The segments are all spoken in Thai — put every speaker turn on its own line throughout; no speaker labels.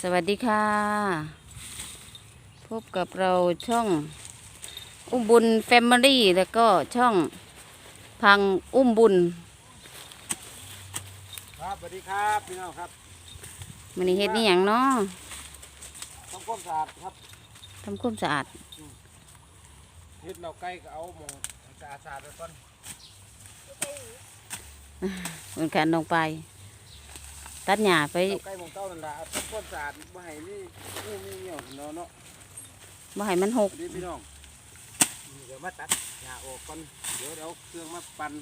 สวัสดีค่ะ พบกับเราช่องอุ้มบุญแฟมิลี่แล้วก็ช่องพังอุ้มบุญ
ครับสวัสดีครับพี่น้องครับ
มันนี้เฮ็ดนี่อย่างเนาะ
ต้องความสะอาดครับ
ทำความสะอาด
เฮ็ดเราใกล้ก็เอาหมองสะอาดสะอาดไว้ก่อน
เหมือนกันลงไป ตัดหญ้าไป
เราใกล้หมองเต้านั่นล่ะเอาทำความสะอาดบ่ให้มีงูมีเหนียวเนาะเนาะ
บ่ให้มันห
ส
ก
วัสดีพี่น้องนี่เดี๋ยวมาตัดหญ้าออกก่อนเดี๋ยวเดี๋ยวเอาเครื่องมาปั่น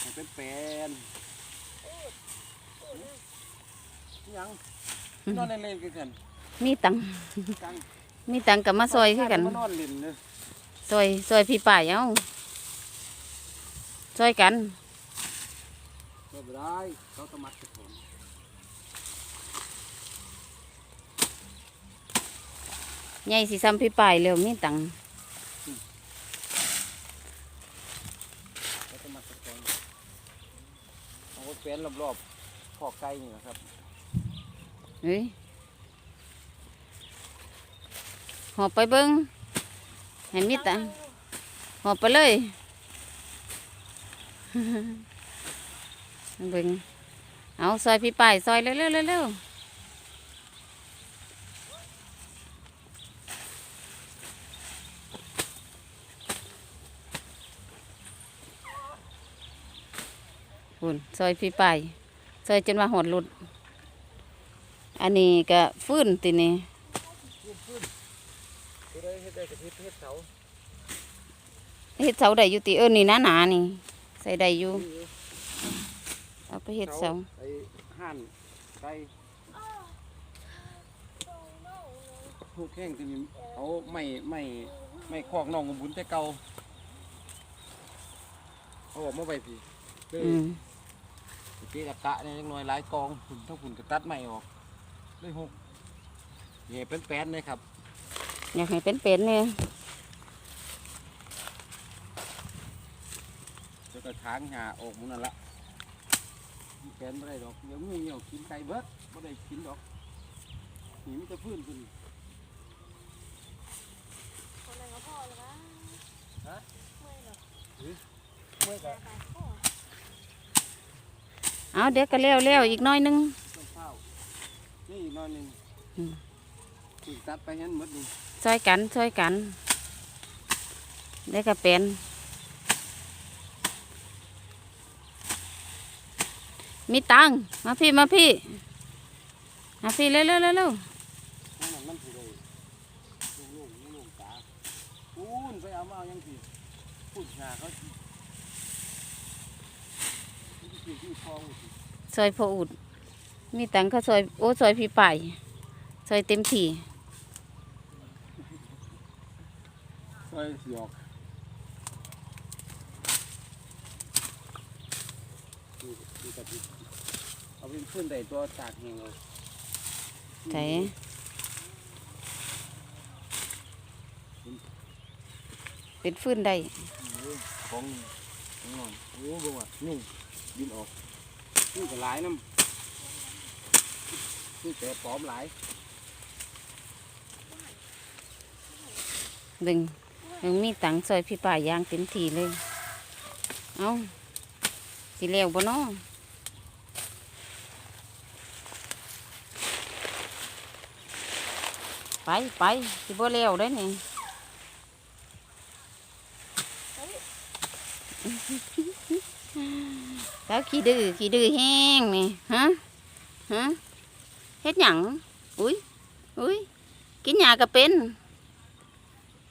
ให้เป็นแปลนอิหยังนอนเล่นๆกันกัน
มีตังค์
กลาง
มีตังค์กับมาซอยคือกัน
มานอนเล่นเด้อ
ซอยซอยพี่ป่ายเอาซอยกัน
บ่ได้เขาตะมัดกับผม
ใหญ่สิซ้ำพี่ป่ายเร็วมีตังค์
เขาตะมัดกับผมเอาไว้แปลนรอบๆขอกไก่นี่นะครับ
เฮ้ยหอบไปเบิ้งให้มีตังค์หอบไปเลยเบิ้งเอาซอยพี่ป่ายซอยเร็วเร็วเร็วเคุณซอยพี่ป่ายซอยจนว่าหดหลุด อันนี้ก็ฟื้นตินี่
คือได้เฮ็ดได้กระทิบเฮ็ดเสา
เฮ็ดเสาได้อยู่ติเอิ้นนี่นะหนาๆนี่ ใส่ได้อยู่เอาไปเฮ็ดเสา
ไอ้ห่านไก่หูแข้งที่นี่เอาไม่ไม่ไม่คอกน้องกบุญแต่เก่าเอาออกมาไว้พี่เลย
อืม
เกะกะกะเนี่ยยังน้อยหลายกองฝุ่นทั้งฝุ่นกระตัดไม่ออกเลยหกเหย่เป็นแป้นเลยครับ
อยากให้เป็นเป็นๆเนี่ย
แล้วก็ค้างหาออกหมุนนั่นละแป้นไม่ได้ดอกเดี๋ยวงูเหี่ยวกินไก่เบิดไม่ได้กินดอกนี่มันจะพื้นขึ้นเมื่อกี้
เอาเดี๋ยวก็แล้วแล้วอีกหน้อยหนึง
ต้องข้าวนี่อีกหน้อยหนึ่ง
อืม
อีกตัดไปงั้นหมดนี่
ช่วยกันช่วยกันเดี๋ยวก็เป็นมีตังค์มาพี่มาพี่มาพี่เร็วเร็วเร็วเร็ว
นั่นน่ะมันสิได้ลุงลุงลุงลุงตาปูนไปเอามาเอายังสิพูดหาเขาสิมันสิกินที่คลองสิ
ซอยพออุด มีตังค์ก็ซอย โอ้ซอยพี่ป่ายซอยเต็มที่
ซอยสิออกนี่นี่กะทิเอาเป็นพื้นใดตัวตากแห้งเอา
ใส่เป็นฟื้นได้
ของของนอนโอ้บ่ว่านี่ ดินออกนี่ก็หลายน้ำนี่แต่ปลอมหลาย
ดึงยังมีตังค์ซอยพี่ป่ายยางเต็มทีเลย เอาสิเลี้ยวบ่เนาะไปไปสิบ่เลี้ยวได้นี่ แล้วขี้ดื้อขี้ดื้อแห้งนี่ฮะฮะเฮ็ดหยังอุ้ยอุ้ยกินยาก็เป็น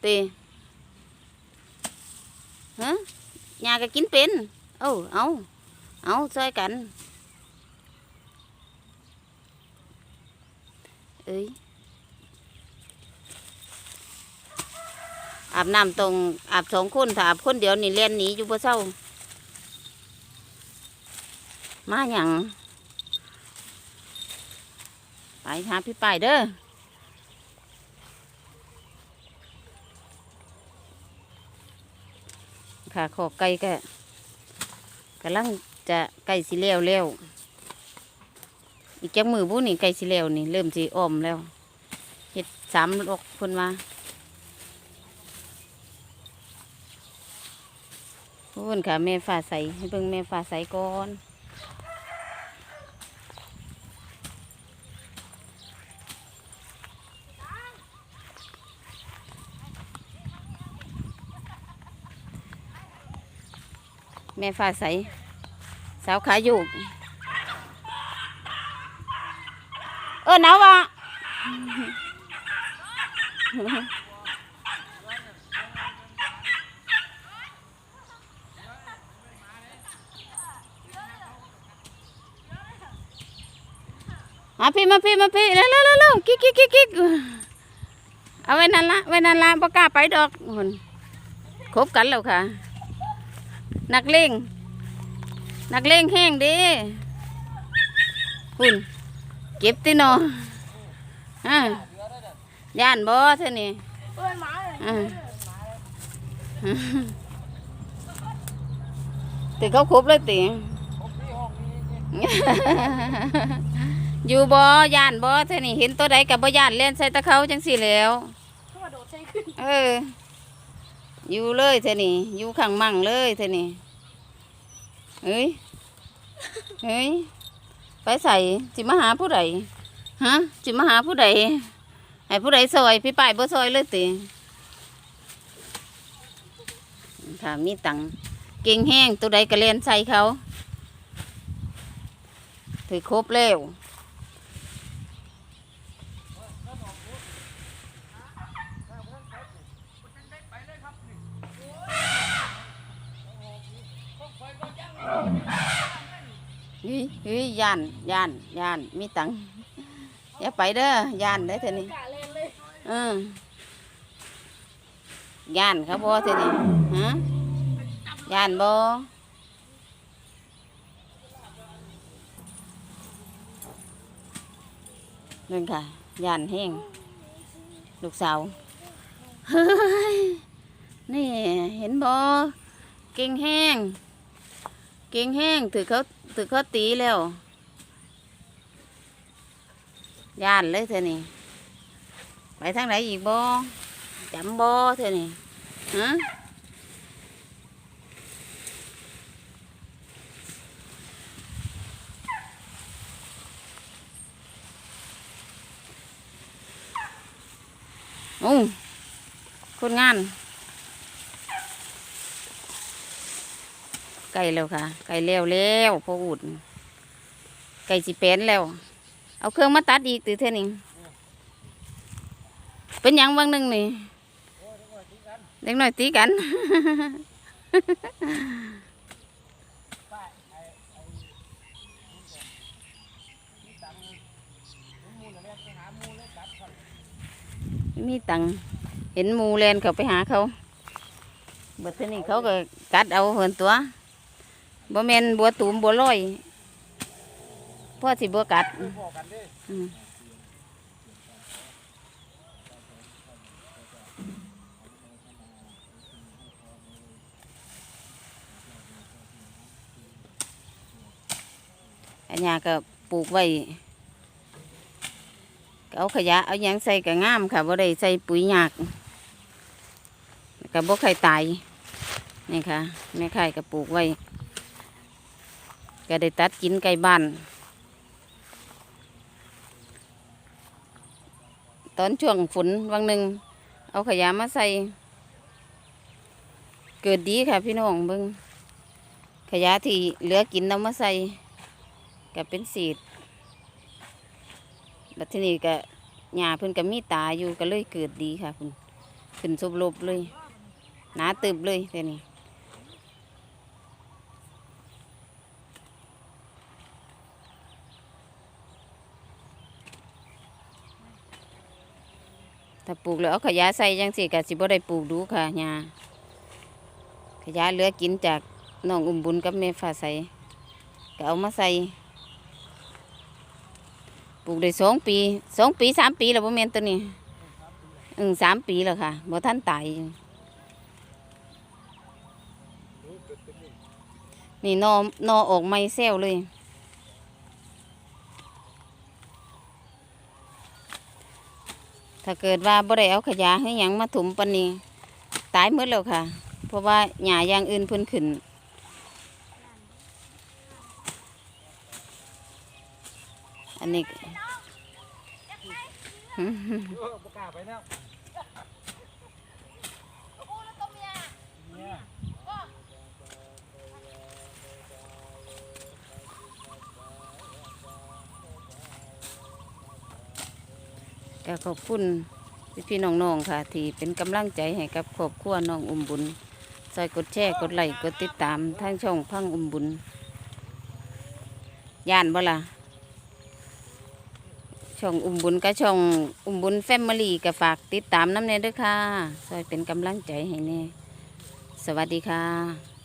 เตีฮะยาก็กินเป็นเอ้าเอาเอาช่วยกันเอ้ยอาบน้ำตรงอาบสองคนถ้าอาบคนเดียวนี่เล่นหนีอยู่บ่เศร้า มาอย่างไปหาพี่ไปเด้อค่ะขอไก่ก็กำลังจะไก่สิเลี้ยวเลี้ยวอีกจักมือบุ้นี่ไก่สิแล้วนี่ เริ่มสิอ้อมแล้วเฮ็ดสามลอกเพิ่นว่าพูนค่ะแม่ฟ้าใสให้เบิ่งแม่ฟ้าใสก่อน แม่ฟ้าใส สาวขาอยู่ เออหนาวอะมาพี่มาพี่มาพี่เร็วเร็วเร็วกิ๊กกิ๊กกิ๊กกิ๊กเอาไว้นั่นละไว้นั่นละบ่กล้าไปดอกหุ่นคบกันแล้วค่ะ นักเลงนักเลงแห้งเดีหุ่นเก็บติโนออ่าย่านบ่เท่านี้
เพื่อนหมาเลย
อ่าติเขาครบเลยติอยู่บ่ย่านบ่เท่านี้เห็นตัวใดกับบ่ย่านเล่นใส่ตะเขาจังสี่แหล้ว
เขากระโดดใส่ขึ้น
เออ อยู่เลยเท่านี้อยู่ข้างมั่งเลยเท่านี้เฮ้ยเฮ้ยไปใส่จิมาหาผู้ใดฮะจิมาหาผู้ใดให้ผู้ใดซอยพี่ป้ายบ่ซอยเลยติถ้ามีตังเก่งแห้งตัวใดก็เลนใส่เขาถือครบแล้ว ฮ้ยเฮ้ยย่านย่านย่านมีตังค์อย่าไปเด้อย่านได้อเท่านี้
เอ
อย่านครับบ่เท่านี้ฮะย่านบ่นั่นค่ะย่านแห้งลูกสาวเฮ้ยนี่เห็นบ่เก่งแห้งเก่งแห้งถือเขา ถือเขาตีแล้ว ย่านเลยเธอนี่ ไปทางไหนอีกบ่จำบ่เธอนี่ฮะอู้คนงาน ก่แล้วค่ะ ไก่แล้วแล้วพออุดไก่สิเป็นแล้ว เอาเครื่องมาตัดอีกตือเท่านี้เป็นยังบางหนึ่งนี่เล็กน้อยตีกันมีตังเห็นมูแลนเขาไปหาเขาเบิดเท่นี้เขาก็กัดเอาเหินตัว บ่แมนบัวตูมบัวลอยพ่อสิบัวกัด
อกันด้
อืมอันนี้ก็ปลูกไว้เอาขยะเอายังใส่ก็งามค่ะบ่ได้ใส่ปุ๋ยหยากก็บ่ใครตายนี่ค่ะแม่ไข่ก็ปลูกไว้ ก็ได้ตัดกินไก่บ้าน ตอนช่วงฝนวังหนึ่งเอาขยะมาใส่ เกิดดีค่ะพี่น้องเบิงขยะที่เหลือกินเอามาใส่ก็เป็นสีดบัดทีนี้ก็หญ้าเพิ่นก็มีตาอยู่ก็เลยเกิดดีค่ะคุณขึ้นสบลบเลยหนาตึบเลยเดี๋ยวนี้ ถ้าปลูกแล้วเอาขยะใส่จังสิก็สิบ่ได้ปลูกดูค่ะหญ้าขยะเหลือกินจากน้องอุ้มบุญกับแม่ฟ้าใสก็เอามาใส่ปลูกได้สองปีสองปีสามปีแล้วบ่แม่นตัวนี้อืมสามปีแล้วค่ะบ่ทันตายอยู่นี่นอนอออกไม่แซวเลย ถ้าเกิดว่าบ่ได้เอาขยะให้หยังมาถุมปนนี้ตายหมดแล้วค่ะ เพราะว่าหญ้าอย่างอื่นเพิ่นขึ้นอันนี้
เออบ่กล้าไปแล้ว
โอ้โหแล้วตัวเมีย
เนี่ย
ก็ขอบคุณพี่พี่ๆน้องๆค่ะ ที่เป็นกำลังใจให้กับครอบครัวน้องอุ้มบุญซอยกดแชร์กดไลค์กดติดตามทางช่องพังอุ้มบุญย่านบ่ล่ะช่องอุ้มบุญกับช่องอุ้มบุญแฟมิลี่ก็ฝากติดตามน้ำเนยด้วยค่ะซอยเป็นกำลังใจให้แน่สวัสดีค่ะ